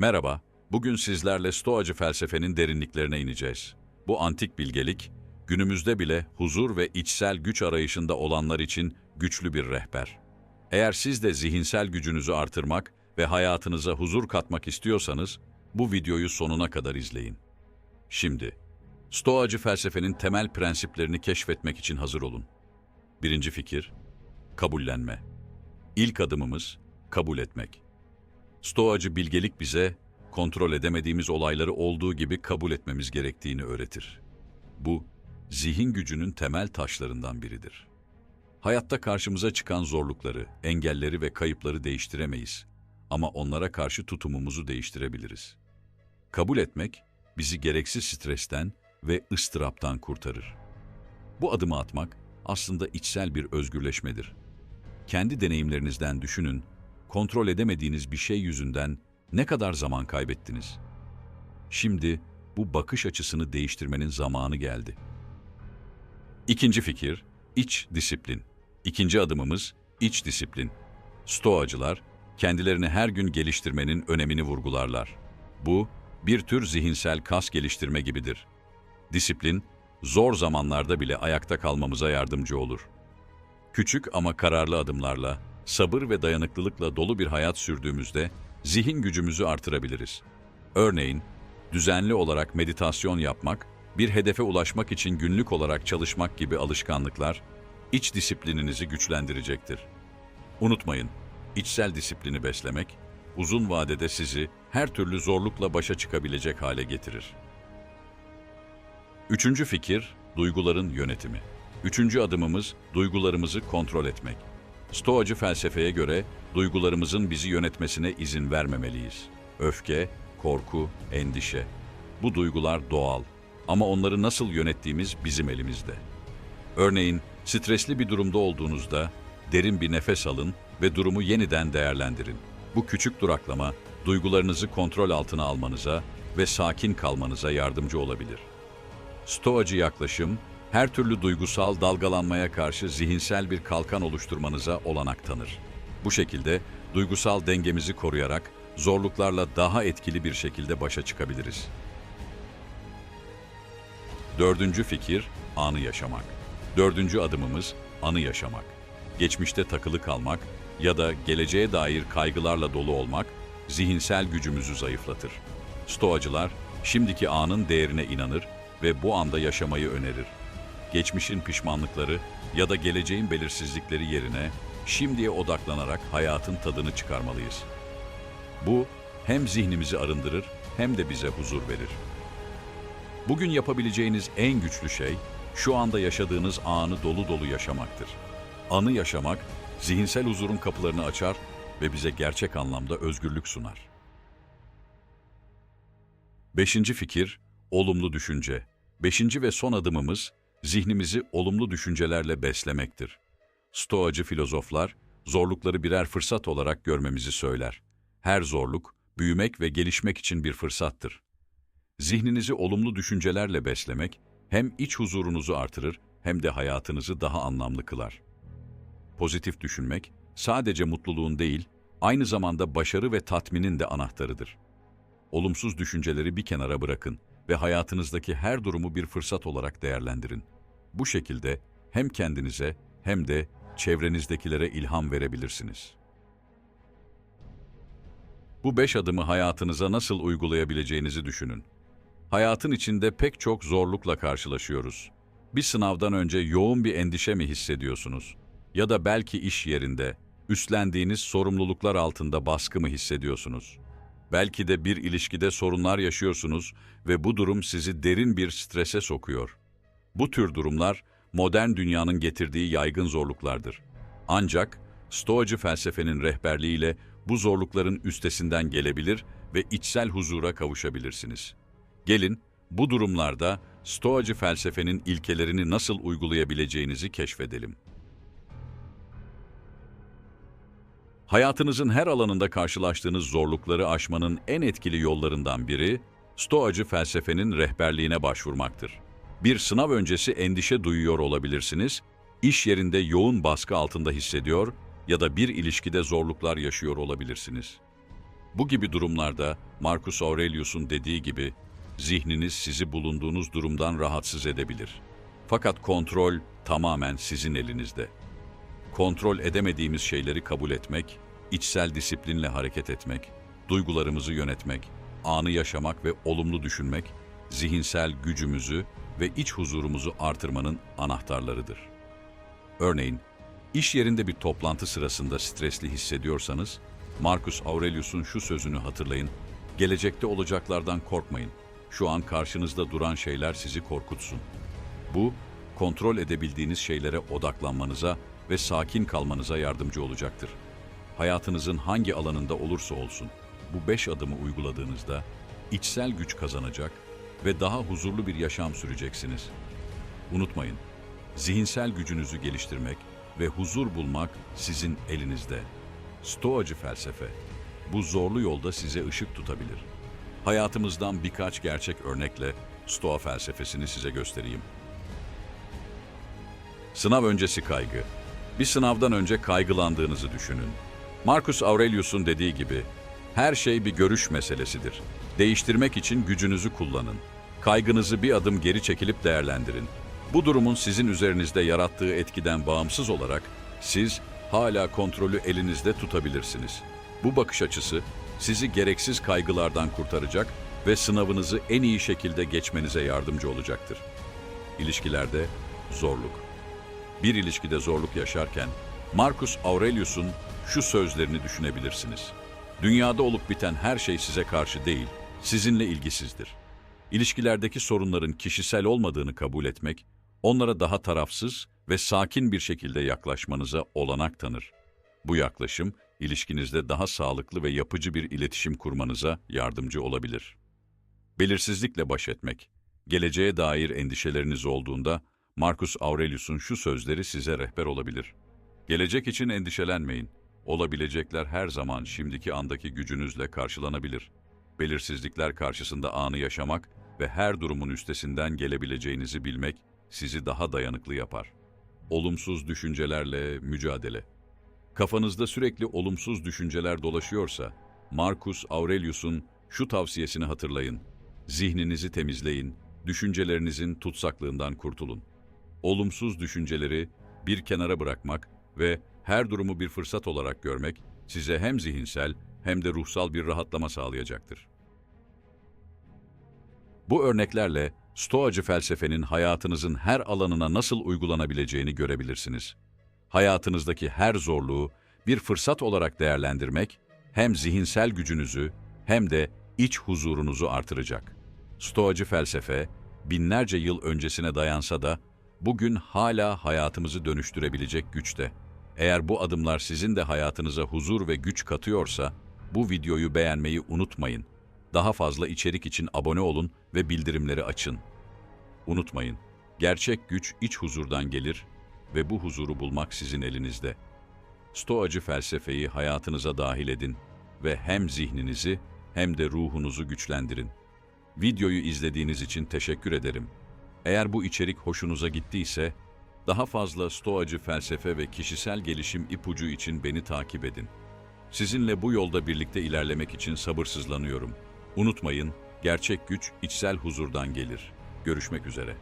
Merhaba, bugün sizlerle Stoacı felsefenin derinliklerine ineceğiz. Bu antik bilgelik, günümüzde bile huzur ve içsel güç arayışında olanlar için güçlü bir rehber. Eğer siz de zihinsel gücünüzü artırmak ve hayatınıza huzur katmak istiyorsanız, bu videoyu sonuna kadar izleyin. Şimdi, Stoacı felsefenin temel prensiplerini keşfetmek için hazır olun. Birinci fikir, kabullenme. İlk adımımız, kabul etmek. Stoacı bilgelik bize kontrol edemediğimiz olayları olduğu gibi kabul etmemiz gerektiğini öğretir. Bu, zihin gücünün temel taşlarından biridir. Hayatta karşımıza çıkan zorlukları, engelleri ve kayıpları değiştiremeyiz ama onlara karşı tutumumuzu değiştirebiliriz. Kabul etmek, bizi gereksiz stresten ve ıstıraptan kurtarır. Bu adımı atmak aslında içsel bir özgürleşmedir. Kendi deneyimlerinizden düşünün, kontrol edemediğiniz bir şey yüzünden ne kadar zaman kaybettiniz? Şimdi bu bakış açısını değiştirmenin zamanı geldi. İkinci fikir, iç disiplin. İkinci adımımız iç disiplin. Stoacılar kendilerini her gün geliştirmenin önemini vurgularlar. Bu bir tür zihinsel kas geliştirme gibidir. Disiplin zor zamanlarda bile ayakta kalmamıza yardımcı olur. Küçük ama kararlı adımlarla, sabır ve dayanıklılıkla dolu bir hayat sürdüğümüzde zihin gücümüzü artırabiliriz. Örneğin, düzenli olarak meditasyon yapmak, bir hedefe ulaşmak için günlük olarak çalışmak gibi alışkanlıklar, iç disiplininizi güçlendirecektir. Unutmayın, içsel disiplini beslemek, uzun vadede sizi her türlü zorlukla başa çıkabilecek hale getirir. Üçüncü fikir, duyguların yönetimi. Üçüncü adımımız, duygularımızı kontrol etmek. Stoacı felsefeye göre duygularımızın bizi yönetmesine izin vermemeliyiz. Öfke, korku, endişe. Bu duygular doğal ama onları nasıl yönettiğimiz bizim elimizde. Örneğin, stresli bir durumda olduğunuzda derin bir nefes alın ve durumu yeniden değerlendirin. Bu küçük duraklama, duygularınızı kontrol altına almanıza ve sakin kalmanıza yardımcı olabilir. Stoacı yaklaşım, her türlü duygusal dalgalanmaya karşı zihinsel bir kalkan oluşturmanıza olanak tanır. Bu şekilde duygusal dengemizi koruyarak zorluklarla daha etkili bir şekilde başa çıkabiliriz. Dördüncü fikir, anı yaşamak. Dördüncü adımımız, anı yaşamak. Geçmişte takılı kalmak ya da geleceğe dair kaygılarla dolu olmak, zihinsel gücümüzü zayıflatır. Stoacılar, şimdiki anın değerine inanır ve bu anda yaşamayı önerir. Geçmişin pişmanlıkları ya da geleceğin belirsizlikleri yerine şimdiye odaklanarak hayatın tadını çıkarmalıyız. Bu hem zihnimizi arındırır hem de bize huzur verir. Bugün yapabileceğiniz en güçlü şey şu anda yaşadığınız anı dolu dolu yaşamaktır. Anı yaşamak zihinsel huzurun kapılarını açar ve bize gerçek anlamda özgürlük sunar. Beşinci fikir, olumlu düşünce. Beşinci ve son adımımız, zihnimizi olumlu düşüncelerle beslemektir. Stoacı filozoflar, zorlukları birer fırsat olarak görmemizi söyler. Her zorluk, büyümek ve gelişmek için bir fırsattır. Zihninizi olumlu düşüncelerle beslemek, hem iç huzurunuzu artırır hem de hayatınızı daha anlamlı kılar. Pozitif düşünmek, sadece mutluluğun değil, aynı zamanda başarı ve tatminin de anahtarıdır. Olumsuz düşünceleri bir kenara bırakın ve hayatınızdaki her durumu bir fırsat olarak değerlendirin. Bu şekilde hem kendinize hem de çevrenizdekilere ilham verebilirsiniz. Bu beş adımı hayatınıza nasıl uygulayabileceğinizi düşünün. Hayatın içinde pek çok zorlukla karşılaşıyoruz. Bir sınavdan önce yoğun bir endişe mi hissediyorsunuz? Ya da belki iş yerinde, üstlendiğiniz sorumluluklar altında baskı mı hissediyorsunuz? Belki de bir ilişkide sorunlar yaşıyorsunuz ve bu durum sizi derin bir strese sokuyor. Bu tür durumlar modern dünyanın getirdiği yaygın zorluklardır. Ancak Stoacı felsefenin rehberliğiyle bu zorlukların üstesinden gelebilir ve içsel huzura kavuşabilirsiniz. Gelin bu durumlarda Stoacı felsefenin ilkelerini nasıl uygulayabileceğinizi keşfedelim. Hayatınızın her alanında karşılaştığınız zorlukları aşmanın en etkili yollarından biri, Stoacı felsefenin rehberliğine başvurmaktır. Bir sınav öncesi endişe duyuyor olabilirsiniz, iş yerinde yoğun baskı altında hissediyor ya da bir ilişkide zorluklar yaşıyor olabilirsiniz. Bu gibi durumlarda Marcus Aurelius'un dediği gibi zihniniz sizi bulunduğunuz durumdan rahatsız edebilir. Fakat kontrol tamamen sizin elinizde. Kontrol edemediğimiz şeyleri kabul etmek, içsel disiplinle hareket etmek, duygularımızı yönetmek, anı yaşamak ve olumlu düşünmek, zihinsel gücümüzü ve iç huzurumuzu artırmanın anahtarlarıdır. Örneğin, iş yerinde bir toplantı sırasında stresli hissediyorsanız, Marcus Aurelius'un şu sözünü hatırlayın, gelecekte olacaklardan korkmayın. Şu an karşınızda duran şeyler sizi korkutsun. Bu, kontrol edebildiğiniz şeylere odaklanmanıza ve sakin kalmanıza yardımcı olacaktır. Hayatınızın hangi alanında olursa olsun, bu beş adımı uyguladığınızda içsel güç kazanacak ve daha huzurlu bir yaşam süreceksiniz. Unutmayın, zihinsel gücünüzü geliştirmek ve huzur bulmak sizin elinizde. Stoacı felsefe, bu zorlu yolda size ışık tutabilir. Hayatımızdan birkaç gerçek örnekle Stoa felsefesini size göstereyim. Sınav öncesi kaygı. Bir sınavdan önce kaygılandığınızı düşünün. Marcus Aurelius'un dediği gibi, her şey bir görüş meselesidir. Değiştirmek için gücünüzü kullanın. Kaygınızı bir adım geri çekilip değerlendirin. Bu durumun sizin üzerinizde yarattığı etkiden bağımsız olarak siz hala kontrolü elinizde tutabilirsiniz. Bu bakış açısı sizi gereksiz kaygılardan kurtaracak ve sınavınızı en iyi şekilde geçmenize yardımcı olacaktır. İlişkilerde zorluk. Bir ilişkide zorluk yaşarken Marcus Aurelius'un şu sözlerini düşünebilirsiniz. Dünyada olup biten her şey size karşı değil, sizinle ilgisizdir. İlişkilerdeki sorunların kişisel olmadığını kabul etmek, onlara daha tarafsız ve sakin bir şekilde yaklaşmanıza olanak tanır. Bu yaklaşım, ilişkinizde daha sağlıklı ve yapıcı bir iletişim kurmanıza yardımcı olabilir. Belirsizlikle baş etmek. Geleceğe dair endişeleriniz olduğunda Marcus Aurelius'un şu sözleri size rehber olabilir. Gelecek için endişelenmeyin. Olabilecekler her zaman şimdiki andaki gücünüzle karşılanabilir. Belirsizlikler karşısında anı yaşamak ve her durumun üstesinden gelebileceğinizi bilmek sizi daha dayanıklı yapar. Olumsuz düşüncelerle mücadele. Kafanızda sürekli olumsuz düşünceler dolaşıyorsa, Marcus Aurelius'un şu tavsiyesini hatırlayın. Zihninizi temizleyin, düşüncelerinizin tutsaklığından kurtulun. Olumsuz düşünceleri bir kenara bırakmak ve her durumu bir fırsat olarak görmek size hem zihinsel hem de ruhsal bir rahatlama sağlayacaktır. Bu örneklerle Stoacı felsefenin hayatınızın her alanına nasıl uygulanabileceğini görebilirsiniz. Hayatınızdaki her zorluğu bir fırsat olarak değerlendirmek hem zihinsel gücünüzü hem de iç huzurunuzu artıracak. Stoacı felsefe binlerce yıl öncesine dayansa da bugün hala hayatımızı dönüştürebilecek güçte. Eğer bu adımlar sizin de hayatınıza huzur ve güç katıyorsa bu videoyu beğenmeyi unutmayın. Daha fazla içerik için abone olun ve bildirimleri açın. Unutmayın, gerçek güç iç huzurdan gelir ve bu huzuru bulmak sizin elinizde. Stoacı felsefeyi hayatınıza dahil edin ve hem zihninizi hem de ruhunuzu güçlendirin. Videoyu izlediğiniz için teşekkür ederim. Eğer bu içerik hoşunuza gittiyse, daha fazla stoacı felsefe ve kişisel gelişim ipucu için beni takip edin. Sizinle bu yolda birlikte ilerlemek için sabırsızlanıyorum. Unutmayın, gerçek güç içsel huzurdan gelir. Görüşmek üzere.